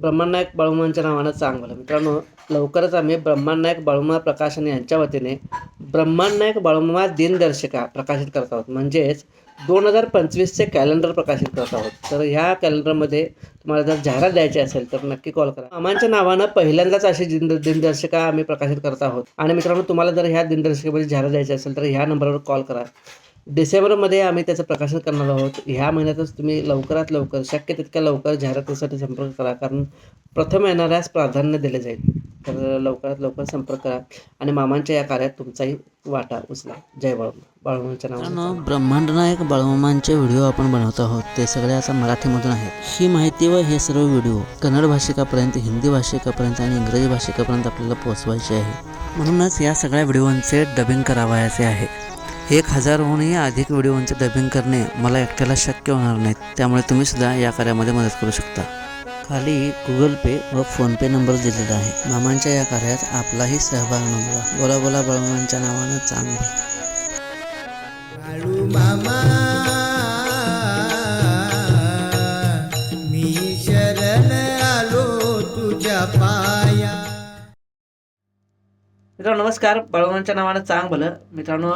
ब्रह्मानायक बाळूमांच्या नावानं चांगलं. मित्रांनो लवकरच आम्ही ब्रह्मानायक बाळूमा प्रकाशन यांच्या वतीने ब्रह्मानायक बाळूमा दिनदर्शिका प्रकाशित करत आहोत. म्हणजेच दोन हजार पंचवीसचे कॅलेंडर प्रकाशित करत आहोत. तर ह्या कॅलेंडरमध्ये तुम्हाला जर जाहिरात द्यायची असेल तर नक्की कॉल करा. मामांच्या नावानं पहिल्यांदाच अशी दिन दिनदर्शिका आम्ही प्रकाशित करत आहोत. आणि मित्रांनो तुम्हाला जर ह्या दिनदर्शिकेमध्ये जाहिरात द्यायची असेल तर ह्या नंबरवर कॉल करा. डिसेंबरमध्ये आम्ही त्याचं प्रकाशन करणार आहोत. ह्या महिन्यातच तुम्ही लवकरात लवकर शक्य तितक्या लवकर जाहिरातीसाठी संपर्क करा कारण प्रथम येणाऱ्यास प्राधान्य दिले जाईल. तर लवकरात लवकर संपर्क करा आणि मामांच्या या कार्यात तुमचाही वाटा उचला. जय बाळू बाळूमांच्या नावानं मित्रांनो ब्रह्मांड नायक बाळमामांचे व्हिडिओ आपण बनवत आहोत. ते सगळे आता मराठीमधून आहेत. ही माहिती व हे सर्व व्हिडिओ कन्नड भाषिकापर्यंत हिंदी भाषिकापर्यंत आणि इंग्रजी भाषिकापर्यंत आपल्याला पोहोचवायचे आहे. म्हणूनच या सगळ्या व्हिडिओंचे डबिंग करावायचे आहे. एक हजारहूनही अधिक व्हिडिओंचे डबिंग करणे मला एकट्याला शक्य होणार नाही. त्यामुळे तुम्ही सुद्धा या कार्यामध्ये मदत करू शकता. खाली गुगल पे व फोनपे नंबर दिलेला आहे. मामांच्या या कार्यात आपलाही सहभाग नोंदवा. बोला बोला बळमांच्या नावानं चांगलं. मित्रांनो नमस्कार. बाळूमांच्या नावानं चांग भलं. मित्रांनो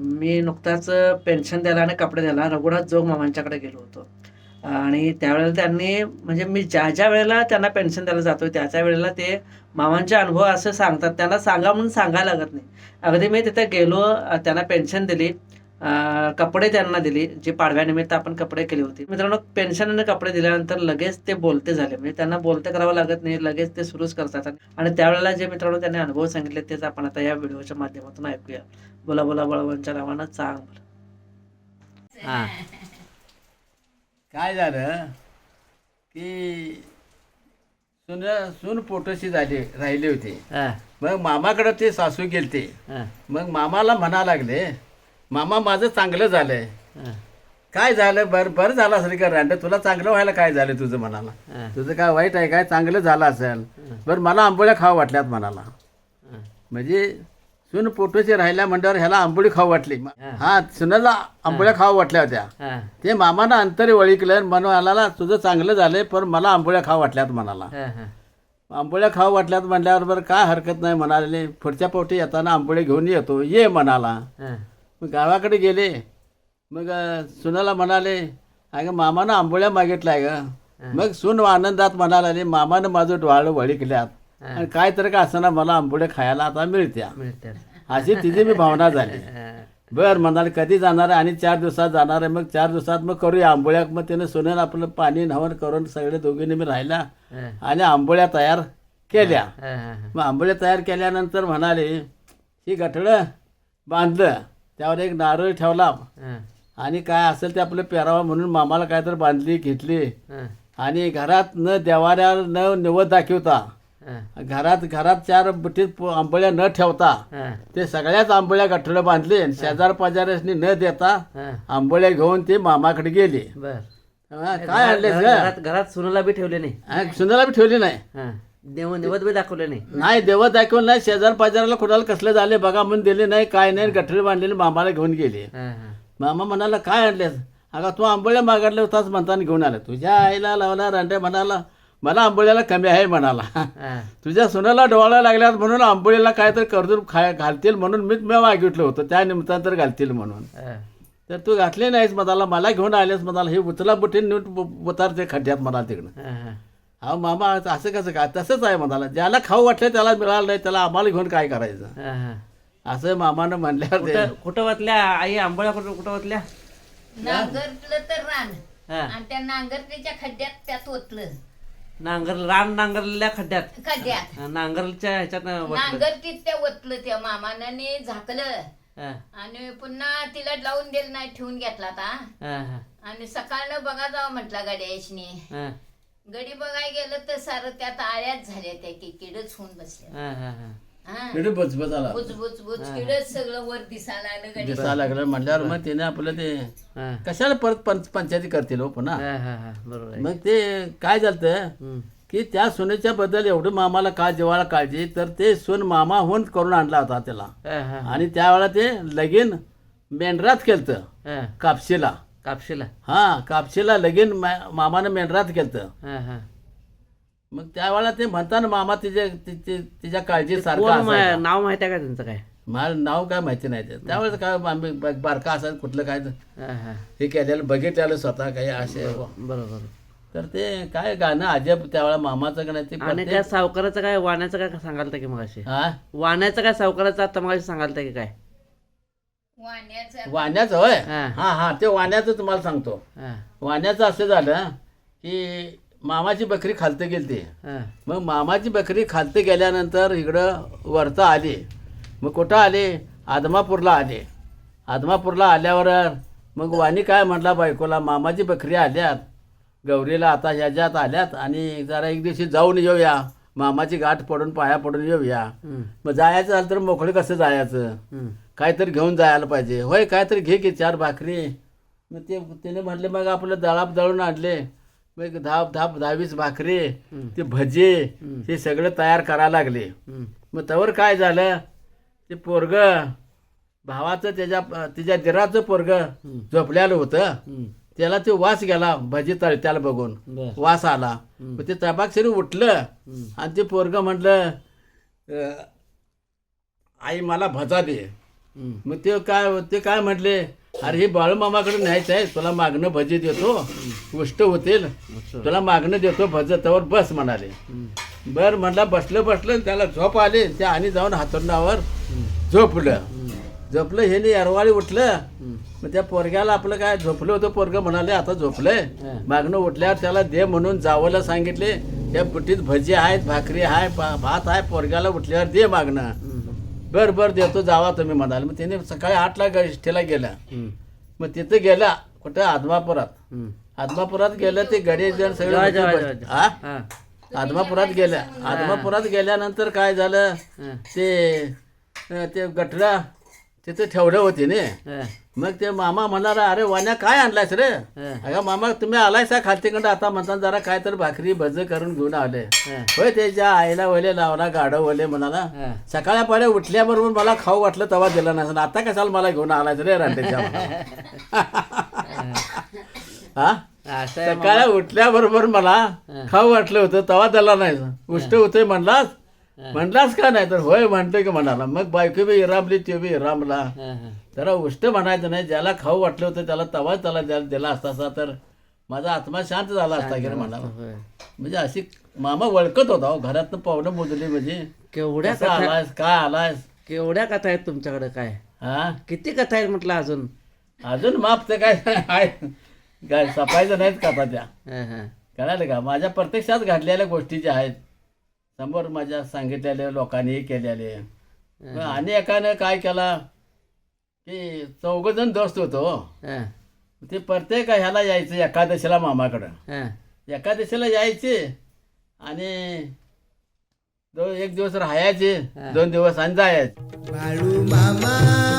मी नुकताच पेन्शन द्यायला आणि कपडे द्यायला रघुनाथ जोग मामांच्याकडे गेलो होतो. आणि त्यावेळेला त्यांनी म्हणजे मी ज्या ज्या वेळेला त्यांना पेन्शन द्यायला जातो त्या त्या वेळेला ते मामांचे अनुभव असं सांगतात. त्यांना सांगा म्हणून सांगायला लागत नाही. अगदी मी तिथे गेलो त्यांना पेन्शन दिली. कपडे त्यांना दिली जे पाडव्यानिमित्त आपण कपडे केले होते. मित्रांनो पेन्शन आणि कपडे दिल्यानंतर लगेच ते बोलते झाले. म्हणजे त्यांना बोलते करावं लागत नाही लगेच ते सुरूच करतात. आणि त्यावेळेला जे मित्रांनो त्यांनी अनुभव सांगितले तेच आपण आता या व्हिडिओच्या माध्यमातून ऐकूया. बोला बोला बळवंच्या नावानं चांग बोला हां. काय झालं? की सुन सून पोटोशी झाली राहिली होती. मग मामाकडं ते सासू गेलते. मग मामाला म्हणा लागले मामा माझं चांगलं झालंय. काय झालं? बरं बरं झालं असेल का रांड? तुला चांगलं व्हायला काय झालं तुझं. मनाला? तुझं काय वाईट आहे काय? चांगलं झालं असेल. बरं मला आंबोळ्या खावं वाटल्यात मनाला. हां. म्हणजे सून पोटोशी राहिल्या म्हणल्यावर ह्याला आंबोळी खाऊ वाटली. हा. सुनाला आंबोळ्या खाऊ वाटल्या होत्या. ते मामानं अंतरी वळिकलं म्हणाला तुझं चांगलं झालंय पण मला आंबोळ्या खाऊ वाटल्यात म्हणाला हां आंबोळ्या खाऊ वाटल्यात म्हणल्यावर बरं काय हरकत नाही म्हणाले. पुढच्या पोटी येताना आंबोळे घेऊन येतो. ये म्हणाला मग गावाकडे गेले. मग सुनाला म्हणाले अगं मामानं आंबोळ्या मागितलाय ग. मग सून आनंदात म्हणाला मामानं माझं डोळं वळिकल्यात. आणि काय तर का असताना मला आंबोळ्या खायला आता मिळत्या. मिळते अशी तिची मी भावना झाली. बर म्हणाले कधी जाणार आहे आणि चार दिवसात जाणार आहे. मग चार दिवसात मग करूया आंबोळ्या. मग त्याने सोन्यानं आपलं पाणी नवन करून सगळे दोघींनी मी राहिला आणि आंबोळ्या तयार केल्या. मग आंबोळ्या तयार केल्यानंतर म्हणाले ही गठडं बांधलं. त्यावर एक नारळ ठेवला. आणि काय असेल ते आपलं पेरावं म्हणून मामाला काय तर बांधली घेतली. आणि घरात न देवाऱ्यावर न निवड दाखवता. घरात घरात चार बुटीत आंबोळ्या न ठेवता ते सगळ्याच आंबोळ्या गठडं बांधले आणि शेजार पाजाऱ्यासनी न देता आंबोळ्या घेऊन ते मामाकडे गेले. काय आणले घरात घरात सुनाला बी ठेवले नाही. सुनाला बी ठेवली नाही. देव निवत बी दाखवले नाही. नाही देव दाखवून नाही. शेजार पाजाराला कुणाला कसले झाले बघा म्हणून दिले नाही काय नाही. गठडे बांधलेले मामाला घेऊन गेले. हां हां. मामा म्हणाला काय आणलेस अगं तू आंबोळ्या मागाडले होताच म्हणताना घेऊन आला. तुझ्या आईला लावला रांडे म्हणाला. मला आंबोळ्याला कमी आहे म्हणाला. हां. तुझ्या सुनाला डोळा लागल्यात म्हणून आंबोळीला काय तर कर्जूर खाय घालतील म्हणून मीच मी मागितलं होतं. त्या निमित्तानं तर घालतील म्हणून. हां. तर तू घातली नाहीस मनाला मला घेऊन आलेस मनाला हे उचला बुटी नीट उतारते खड्ड्यात मला तिकडं. हां हां. हा मामा असं कसं काय तसंच आहे म्हणाला. ज्याला खाऊ वाटलं त्याला मिळालं नाही त्याला आम्हाला घेऊन काय करायचं? असं मामानं म्हणल्यावर कुठं कुठं वाचल्या आई आंबोळ्या कुठं कुठं वाचल्या नांगरलं तर रान. हां. आणि त्या नांगरण्याच्या खड्ड्यात त्यात ओतलं. नांगर रान नांगरलेल्या खड्ड्यात? खड्ड्यात. नांगरच्या ह्याच्यात वाटलं नांगरतीत त्या ओतलं त्या मामानं झाकलं. हां. आणि पुन्हा तिला लावून दिलं नाही ठेवून घेतला आता. हां हां. आणि सकाळनं बघा जावं म्हटलं गाड्या यशनी हां. गडी बघाय गेलं तर सारं त्यात आळ्याच झाल्या त्या की किडच होऊन बसल्या. हां हां हां. हा. किडच सगळं वर दिसायला आलं गडी दिसायला लागलं म्हणल्यावर मग त्याने आपलं ते हां. कशाला परत पंच पंचायती करतील हो पुन्हा? हां हां हां. बरोबर आहे. मग ते काय झालं हम्म. की त्या सोन्याच्या बद्दल एवढं मामाला का जेवायला काळजी तर ते सोन मामाहून करून आणला होता त्याला. हां हां. आणि त्यावेळेला ते लगीन मेंढरात केलतं हां. कापशीला. कापशीला? हा कापशीला लगीन मा- मामानं मेंढरात केलतं. हां हां. मग त्यावेळेला ते म्हणताना मामा तिच्या तिच्या तिच्या काळजी कोण सारखं नाव माहिती आहे का त्यांचं काय? मला नाव काय माहिती नाही ते त्यावेळेस काय आम्ही ब- बारका असायचं कुठलं काय हा, हा. हे केलेलं बघितलेलं स्वतः काही असे. बरोबर तर ते काय गाणं अजब त्यावेळेला मामाचं गाणं ते आणि प्रत्येक- त्या सावकाराचं काय वाण्याचं काय सांगाल की मग असे हा? वाण्याचं काय सावकाराचं आता मग सांगाल की काय? वाण्याचं. वाण्याचं होय? हा. हा हा ते वाण्याचं तुम्हाला सांगतो. हा, वाण्याचं असं झालं की मामाची बकरी खालतं गेली ते हा, मग मामाची बकरी खालते गेल्यानंतर इकडं वरता आली. मग कुठं आले? आदमापूरला आले. आदमापूरला आल्यावर मग वाणी काय म्हटला बायकोला? मामाची बकरी आल्यात. गौरीला आता ह्याच्यात आल्यात आणि जरा एक दिवशी जाऊन येऊया. मामाची गाठ पडून पाया पडून येऊया. हम्म, मग जायचं झालं तर मोकळे कसं जायचं? हम्म, काहीतरी घेऊन जायला पाहिजे. होय काहीतरी घे की चार भाकरी. मग ते त्याने म्हटले मग आपलं दळाप दळून आणले. मग धाप धाप दहावीस भाकरी ते भजे हे सगळं तयार करायला लागले. मग तवर काय झालं? ते पोरग भावाचं त्याच्या तिच्या दिराचं पोरग झोपल्यालं होतं. त्याला ते वास गेला भजी तळत्याला बघून. वास आला. मग ते तबाक्षरी उठलं. आणि ते पोरग म्हटलं आई मला भजा दे. मग ते काय ते काय म्हटले? अरे हे बाळूमामाकडे न्यायचं आहे. तुला मागणं भजी देतो. उष्ट होतील. तुला मागणं देतो भज तवर बस म्हणाले. बर म्हटलं बसलं बसलं त्याला झोप आली. ते आणि जाऊन हातोंडावर झोपलं. झोपलं हे नाही अरवाळी उठलं. मग त्या पोरग्याला आपलं काय झोपलं होतं पोरग म्हणाले आता झोपलंय मागणं उठल्यावर त्याला दे म्हणून जावंला सांगितले त्या बुटीत भजी आहेत भाकरी आहे भात आहे पोरग्याला उठल्यावर दे मागणं. बर बर देतो जावा तुम्ही म्हणाल. मग त्याने सकाळी आठला इष्टीला गेला मग तिथं गेला कुठं? आदमापुरात. आदमापुरात गेलं ते गडे जण सगळे. हा? आदमापुरात गेल्या. आदमापुरात गेल्यानंतर काय झालं? ते ते गटरा तिथे ठेवलं होते ने? हा, मग ते मामा म्हणाला अरे वाण्या काय आणलायस रे. अगं मामा तुम्ही आलायसा खालतीकडं आता म्हणता जरा काय तर भाकरी भज करून घेऊन आले. होय त्याच्या आईला वले लावला गाडं वले म्हणाला. सकाळी पाड्या उठल्याबरोबर मला खाऊ वाटलं तेव्हा दिला नसेल आता कशाला मला घेऊन आलायस रे हा. सकाळी उठल्याबरोबर मला खाऊ वाटलं होतं तेव्हा दिला नाही. उष्ट होते म्हणलास? म्हणलास का नाही? तर होय म्हणतोय की म्हणाला. मग बायको बी इरामली ते बी इरामला त्याला उष्ट म्हणायचं नाही ज्याला खाऊ वाटलं होतं त्याला तवाच त्याला दिला असता असा तर माझा आत्मा शांत झाला असता की म्हणाला. म्हणजे अशी मामा वळखत होता घरातनं पाहुणं मोजली म्हणजे. केवढ्या कथा आलायस काय आलायस? केवढ्या कथा आहेत तुमच्याकडे काय? हा? किती कथा आहेत म्हटलं अजून? अजून माप ते काय काय सफायचं नाहीत का आता त्या? हा, हा. कळालं का? माझ्या प्रत्यक्षात घडलेल्या गोष्टी ज्या आहेत. समोर माझ्या सांगितलेल्या लोकांनी केलेले. आणि एकानं काय केला? की चौघजण दोस्त होतो. हा, ते प्रत्येक ह्याला यायचं एकादशीला मामाकडं. हा. एकादशीला यायचे आणि दो एक दिवस राहायचे दोन दिवस आणि जायचे. बाळू मामा.